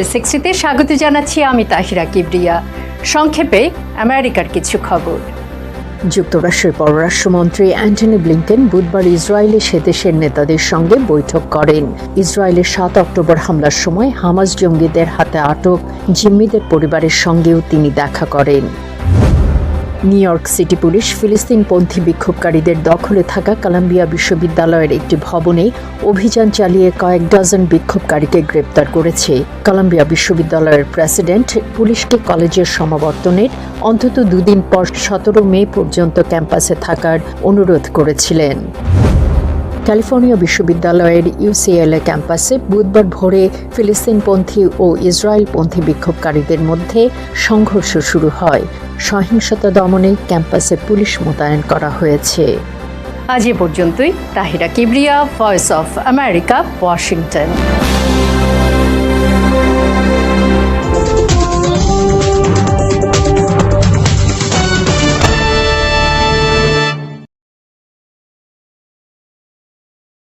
এ সিক্সটিতে স্বাগত জানাচ্ছি আমি তাহিরা কিবরিয়া। সংক্ষেপে আমেরিকার কিছু খবর। যুক্তরাষ্ট্রের পররাষ্ট্রমন্ত্রী অ্যান্টনি ব্লিংকেন বুধবার ইসরায়েলে সে দেশের নেতাদের সঙ্গে বৈঠক করেন। ইসরায়েলের সাত অক্টোবর হামলার সময় হামাজ জঙ্গিদের হাতে আটক জিম্মিদের পরিবারের সঙ্গেও তিনি দেখা করেন। নিউ ইয়র্ক সিটি পুলিশ ফিলিস্তিনপন্থী বিক্ষোভকারীদের দখলে থাকা কলাম্বিয়া বিশ্ববিদ্যালয়ের একটি ভবনে অভিযান চালিয়ে কয়েক ডজন বিক্ষোভকারীকে গ্রেপ্তার করেছে। কলাম্বিয়া বিশ্ববিদ্যালয়ের প্রেসিডেন্ট পুলিশকে কলেজের সমাবর্তনের অন্তত দুদিন পর সতেরো মে পর্যন্ত ক্যাম্পাসে থাকার অনুরোধ করেছিলেন। ক্যালিফোর্নিয়া বিশ্ববিদ্যালয়ের ইউসিএলএ ক্যাম্পাসে বুধবার ভোরে ফিলিস্তিনপন্থী ও ইসরায়েলপন্থী বিক্ষোভকারীদের মধ্যে সংঘর্ষ শুরু হয়। সহিংসতা দমনে ক্যাম্পাসে পুলিশ মোতায়েন করা হয়েছে। আজ এ পর্যন্তই। Tahira Kibria voice of America Washington